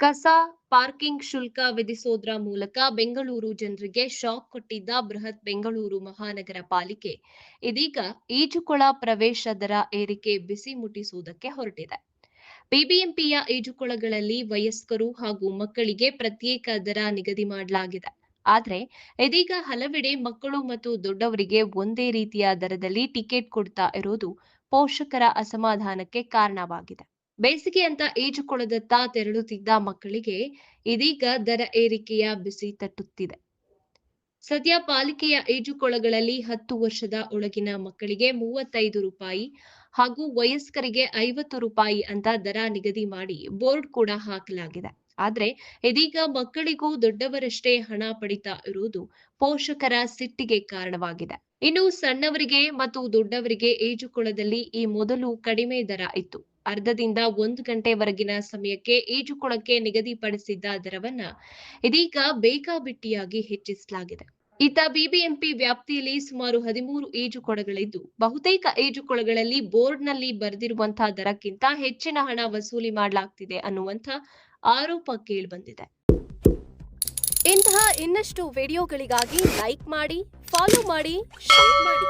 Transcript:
ಕಸ ಪಾರ್ಕಿಂಗ್ ಶುಲ್ಕ ವಿಧಿಸೋದ್ರ ಮೂಲಕ ಬೆಂಗಳೂರು ಜನರಿಗೆ ಶಾಕ್ ಕೊಟ್ಟಿದ್ದ ಬೃಹತ್ ಬೆಂಗಳೂರು ಮಹಾನಗರ ಪಾಲಿಕೆ. ಇದೀಗ ಈಜುಕೊಳ ಪ್ರವೇಶ ದರ ಏರಿಕೆ ಬಿಸಿ ಮುಟ್ಟಿಸುವುದಕ್ಕೆ ಹೊರಟಿದೆ. ಬಿಬಿಎಂಪಿಯ ಈಜುಕೊಳಗಳಲ್ಲಿ ವಯಸ್ಕರು ಹಾಗೂ ಮಕ್ಕಳಿಗೆ ಪ್ರತ್ಯೇಕ ದರ ನಿಗದಿ ಮಾಡಲಾಗಿದೆ. ಆದ್ರೆ ಇದೀಗ ಹಲವೆಡೆ ಮಕ್ಕಳು ಮತ್ತು ದೊಡ್ಡವರಿಗೆ ಒಂದೇ ರೀತಿಯ ದರದಲ್ಲಿ ಟಿಕೆಟ್ ಕೊಡ್ತಾ ಇರೋದು ಪೋಷಕರ ಅಸಮಾಧಾನಕ್ಕೆ ಕಾರಣವಾಗಿದೆ. ಬೇಸಿಗೆ ಅಂತ ಈಜುಕೊಳದತ್ತ ತೆರಳುತ್ತಿದ್ದ ಮಕ್ಕಳಿಗೆ ಇದೀಗ ದರ ಏರಿಕೆಯ ಬಿಸಿ ತಟ್ಟುತ್ತಿದೆ. ಸದ್ಯ ಪಾಲಿಕೆಯ ಈಜುಕೊಳಗಳಲ್ಲಿ ಹತ್ತು ವರ್ಷದ ಒಳಗಿನ ಮಕ್ಕಳಿಗೆ ಮೂವತ್ತೈದು ರೂಪಾಯಿ ಹಾಗೂ ವಯಸ್ಕರಿಗೆ ಐವತ್ತು ರೂಪಾಯಿ ಅಂತ ದರ ನಿಗದಿ ಮಾಡಿ ಬೋರ್ಡ್ ಕೂಡ ಹಾಕಲಾಗಿದೆ. ಆದ್ರೆ ಇದೀಗ ಮಕ್ಕಳಿಗೂ ದೊಡ್ಡವರಷ್ಟೇ ಹಣ ಪಡಿತಾ ಇರುವುದು ಪೋಷಕರ ಸಿಟ್ಟಿಗೆ ಕಾರಣವಾಗಿದೆ. ಇನ್ನು ಸಣ್ಣವರಿಗೆ ಮತ್ತು ದೊಡ್ಡವರಿಗೆ ಈಜುಕೊಳದಲ್ಲಿ ಈ ಮೊದಲು ಕಡಿಮೆ ದರ ಇತ್ತು. ಅರ್ಧದಿಂದ ಒಂದು ಗಂಟೆವರೆಗಿನ ಸಮಯಕ್ಕೆ ಈಜುಕೊಳಕ್ಕೆ ನಿಗದಿಪಡಿಸಿದ್ದ ದರವನ್ನ ಇದೀಗ ಬೇಕಾಬಿಟ್ಟಿಯಾಗಿ ಹೆಚ್ಚಿಸಲಾಗಿದೆ. ಇತ್ತ ಬಿಬಿಎಂಪಿ ವ್ಯಾಪ್ತಿಯಲ್ಲಿ ಸುಮಾರು ಹದಿಮೂರು ಈಜುಕೊಳಗಳಿದ್ದು, ಬಹುತೇಕ ಈಜುಕೊಳಗಳಲ್ಲಿ ಬೋರ್ಡ್ನಲ್ಲಿ ಬರೆದಿರುವಂತಹ ದರಕ್ಕಿಂತ ಹೆಚ್ಚಿನ ಹಣ ವಸೂಲಿ ಮಾಡಲಾಗ್ತಿದೆ ಅನ್ನುವಂಥ ಆರೋಪ ಕೇಳಿಬಂದಿದೆ. ಇಂತಹ ಇನ್ನಷ್ಟು ವಿಡಿಯೋಗಳಿಗಾಗಿ ಲೈಕ್ ಮಾಡಿ, ಫಾಲೋ ಮಾಡಿ, ಶೇರ್ ಮಾಡಿ.